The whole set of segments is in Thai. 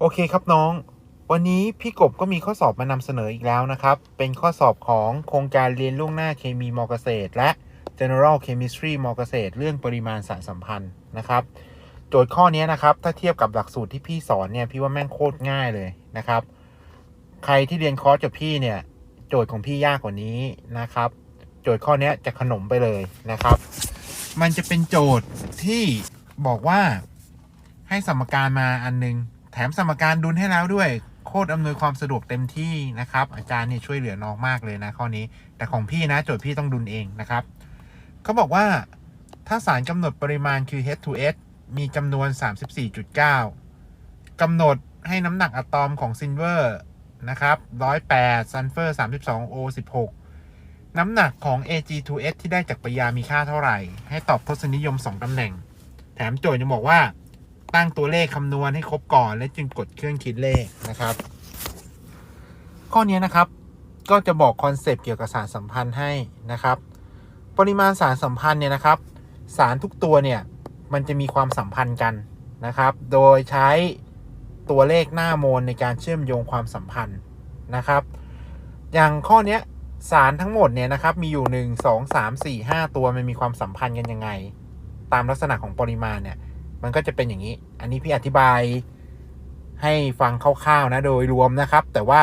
โอเคครับน้อง วันนี้พี่กบก็มีข้อสอบมานำเสนออีกแล้วนะครับ เป็นข้อสอบของโครงการเรียนล่วงหน้าเคมีมอเกษตร และ General Chemistry มอเกษตร เรื่องปริมาณสารสัมพันธ์นะครับ โจทย์ข้อนี้นะครับ ถ้าเทียบกับหลักสูตรที่พี่สอนเนี่ยพี่ว่าแม่งโคตรง่ายเลยนะครับ ใครที่เรียนคอร์สกับพี่เนี่ย โจทย์ของพี่ยากกว่านี้นะครับ โจทย์ข้อนี้จะขนมไปเลยนะครับ มันจะเป็นโจทย์ที่บอกว่าให้สมการมาอันนึง ถมสมการดุลให้แล้วด้วยโคตรอำนวยความสะดวกเต็มที่นะครับ อาจารย์เนี่ยช่วยเหลือน้องมากเลยนะข้อนี้ แต่ของพี่นะโจทย์พี่ต้องดุลเองนะครับเขาบอกว่าถ้าสารกำหนดปริมาณคือ H2S มีจำนวน 34.9 กำหนดให้น้ำหนักอะตอมของซิลเวอร์นะครับ108ซัลเฟอร์ 32 O 16 น้ำหนักของ Ag2S ที่ได้จากปฏิกิริยามีค่าเท่าไหร่ ให้ตอบทศนิยม 2ตำแหน่ง แถมโจทย์ยังบอกว่า ตั้งตัวเลขคำนวณให้ครบก่อน และจึงกดเครื่องคิดเลขนะครับ ข้อนี้นะครับ ก็จะบอกคอนเซปต์เกี่ยวกับสารสัมพันธ์ให้นะครับ ปริมาณสารสัมพันธ์เนี่ยนะครับ สารทุกตัวเนี่ยมันจะมีความสัมพันธ์กันนะครับ โดยใช้ตัวเลขหน้าโมลในการเชื่อมโยงความสัมพันธ์นะครับ อย่างข้อนี้สารทั้งหมดเนี่ยนะครับมีอยู่ 1 2 3 4 5 ตัวมันมีความสัมพันธ์กันยังไง ตามลักษณะของปริมาณเนี่ย มันก็จะเป็นอย่างนี้ อันนี้พี่อธิบายให้ฟังคร่าวๆนะโดยรวมนะครับ แต่ว่า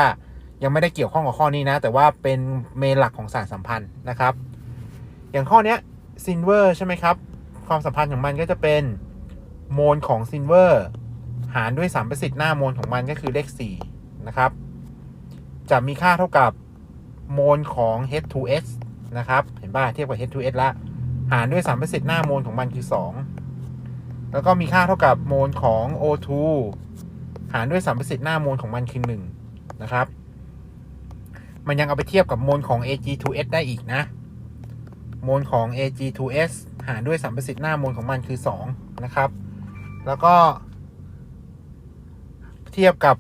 ยังไม่ได้เกี่ยวข้องกับข้อนี้นะ แต่ว่าเป็นเมนหลักของสารสัมพันธ์นะครับ อย่างข้อเนี้ยซินเวอร์ใช่ไหมครับ ความสัมพันธ์ของมันก็จะเป็นโมลของซินเวอร์หารด้วยสามประสิทธิ์หน้าโมลของมันก็คือเลข4นะครับ จะมีค่าเท่ากับโมลของ H2S นะครับ เห็นป่ะเทียบกับ H2S ละ หารด้วยสามประสิทธิ์หน้าโมลของมันคือ 2 แล้วก็มีค่าเท่ากับโมลของ O2 หารด้วยสามประสิทธิ์หน้าโมลของมันคือ1นะครับ มันยังเอาไปเทียบกับโมลของ Ag2S ได้อีกนะ โมลของ Ag2S หารด้วยสัมประสิทธิ์หน้าโมลของมันคือ2นะครับ แล้วก็ เทียบกับ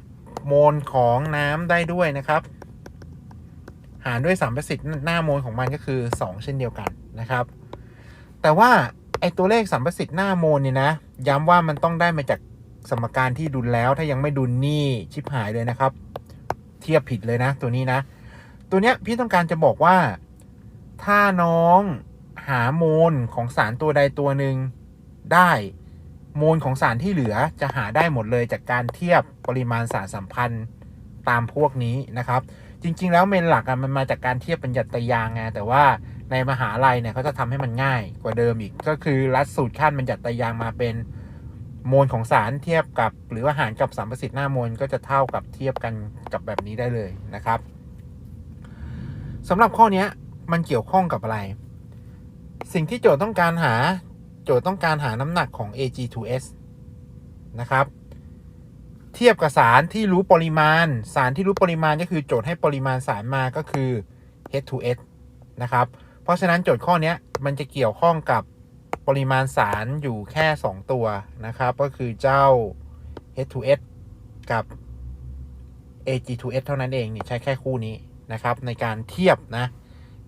โมลของน้ำได้ด้วยนะครับ หารด้วยสัมประสิทธิ์หน้าโมลของมันก็คือ 2 เช่นเดียวกันนะครับ แต่ว่า อตัวเลขสัมประสิทธิ์หน้าโมลเนี่ยนะ ย้ำว่ามันต้องได้มาจากสมการที่ดุลแล้ว ถ้ายังไม่ดุลนี่ชิบหายเลยนะครับ เทียบผิดเลยนะ ตัวนี้นะ ตัวเนี้ยพี่ต้องการจะบอกว่า ถ้าน้องหาโมลของสารตัวใดตัวหนึ่งได้โมลของสารที่เหลือจะหาได้หมดเลยจากการเทียบปริมาณสารสัมพันธ์ตามพวกนี้นะครับ จริง ๆ แล้วเมนหลักอะมันมาจากการเทียบปัญญัตยางไงแต่ว่า ในมหาลัยเนี่ยเขาจะทำให้มันง่ายกว่าเดิมอีก ก็คือรัดสูตรขั้นบัญญัตยางมาเป็นโมลของสารเทียบกับ หรือว่าหารกับสามประสิทธิ์หน้าโมลก็จะเท่ากับเทียบกันกับแบบนี้ได้เลยนะครับสำหรับข้อนี้มันเกี่ยวข้องกับอะไร สิ่งที่โจทย์ต้องการหาโจทย์ต้องการหาน้ำหนักของ Ag2S นะครับ เทียบกับสารที่รู้ปริมาณ สารที่รู้ปริมาณก็คือโจทย์ให้ปริมาณสารมาก็คือ H2S นะครับ เพราะฉะนั้นโจทย์ข้อนี้มันจะเกี่ยวข้องกับปริมาณสารอยู่แค่ 2 ตัวนะครับ ก็คือเจ้า H2S กับ Ag2S เท่านั้นเองนี่ใช้แค่คู่นี้นะครับ ในการเทียบนะ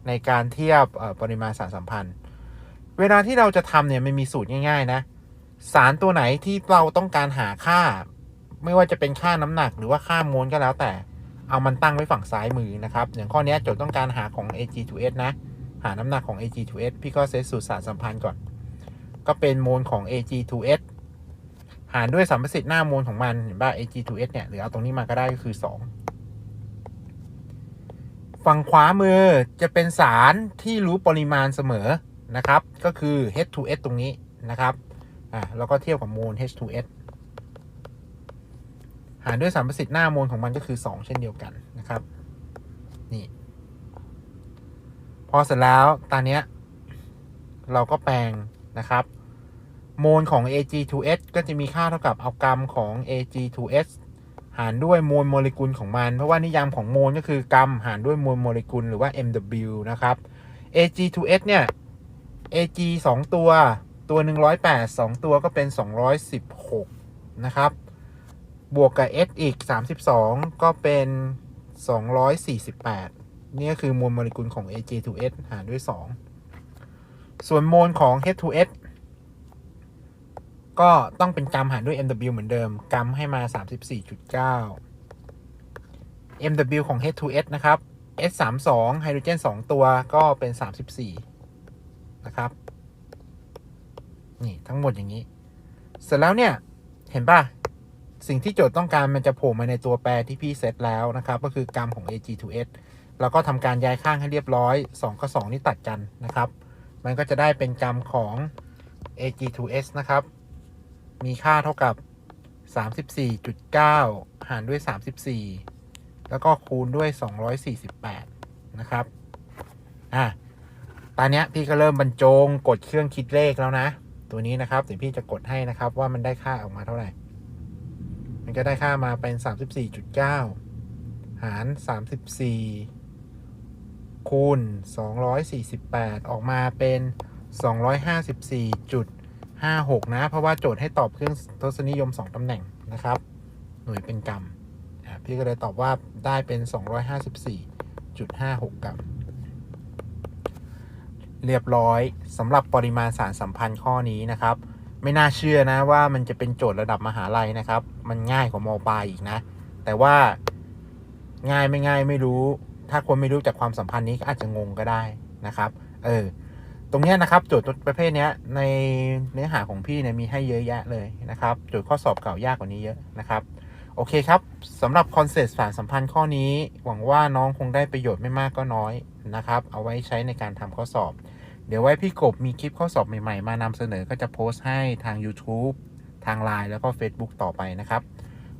ในการเทียบปริมาณสารสัมพันธ์ เวลาที่เราจะทำเนี่ยมันมีสูตรง่าย ๆ นะ สารตัวไหนที่เราต้องการหาค่า ไม่ว่าจะเป็นค่าน้ำหนักหรือว่าค่าโมลก็แล้วแต่เอามันตั้งไว้ฝั่งซ้ายมือนะครับ อย่างข้อนี้โจทย์ต้องการหาของ Ag2S นะ หาน้ำหนักของ Ag2S พี่ก็เซตสูตรสารสัมพันธ์ก่อน ก็เป็นโมลของ Ag2S หารด้วยสัมประสิทธิ์หน้าโมลของมันเห็นป่ะ Ag2S เนี่ยหรือเอาตรงนี้มาก็ได้ก็คือ 2 ฝั่งขวามือจะเป็นสารที่รู้ปริมาณเสมอนะครับ ก็คือ H2S ตรงนี้นะครับอ่าแล้วก็เทียบกับโมล H2S หารด้วยสารประสิทธิ์หน้าโมลของมันก็คือ 2 เช่นเดียวกันนะครับ นี่ พอเสร็จแล้วตอนนี้เราก็แปลงนะครับ โมลของ Ag2S ก็จะมีค่าเท่ากับเอากรัมของ Ag2S หารด้วยมวลโมเลกุลของมัน เพราะว่านิยามของโมลก็คือกรัมหารด้วยมวลโมเลกุลหรือว่า MW นะครับ Ag2S เนี่ย Ag 2 ตัว ตัว 108 2 ตัวก็เป็น 216 นะครับ บวกกับ S อีก 32 ก็เป็น 248 นี่ก็คือมวลโมเลกุลของ Ag2S หารด้วยสองส่วนโมลของ H2S ก็ต้องเป็นกรัมหารด้วย MW เหมือนเดิม กรัมให้มา 34.9 MW ของ H2S นะครับ S32 ไฮโดรเจน 2 ตัวก็เป็น 34 นะครับ นี่ทั้งหมดอย่างนี้ เสร็จแล้วเนี่ย เห็นป่ะ สิ่งที่โจทย์ต้องการมันจะโผล่มาในตัวแปรที่พี่เซตแล้วนะครับ ก็คือกรรมของ AG2S แล้วก็ทำการย้ายข้างให้เรียบร้อย 2 กับ 2 นี่ตัดกันนะครับ มันก็จะได้เป็นกรรมของ AG2S นะครับ มีค่าเท่ากับ 34.9 หารด้วย 34 แล้วก็คูณด้วย 248 นะครับ อะ ตอนนี้พี่ก็เริ่มบรรจงกดเครื่องคิดเลขแล้วนะ ตัวนี้นะครับ เดี๋ยวพี่จะกดให้นะครับว่ามันได้ค่าออกมาเท่าไหร่ มันก็ได้ค่ามาเป็น 34.9 หาร 34 คูณ 248 ออกมาเป็น 254.56 นะ เพราะว่าโจทย์ให้ตอบเครื่องทศนิยม 2ตำแหน่งนะครับ หน่วยเป็นกรัมพี่ก็เลยตอบว่าได้เป็น 254.56 กรัม เรียบร้อยสำหรับปริมาณสารสัมพันธ์ข้อนี้นะครับ ไม่น่าเชื่อนะว่ามันจะเป็นโจทย์ระดับมหาลัยนะครับ มันง่ายกว่ามปลายอีกนะ แต่ว่าง่ายไม่ง่ายไม่รู้ ถ้าคนไม่รู้จากความสัมพันธ์นี้ก็อาจจะงงก็ได้นะครับ เออ ตรงนี้นะครับโจทย์ประเภทนี้ในเนื้อหาของพี่เนี่ยมีให้เยอะแยะเลยนะครับโจทย์ข้อสอบเก่ายากกว่านี้เยอะนะครับ โอเคครับสำหรับคอนเซ็ปต์สารสัมพันธ์ข้อนี้ หวังว่าน้องคงได้ประโยชน์ไม่มากก็น้อยนะครับ เอาไว้ใช้ในการทำข้อสอบ เดี๋ยวไว้พี่กบมีคลิปข้อสอบใหม่ๆ มานำเสนอก็จะโพสต์ให้ทาง YouTube ทาง Line แล้วก็ Facebook ต่อไปนะครับ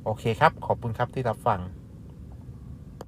โอเคครับ ขอบคุณครับที่รับฟัง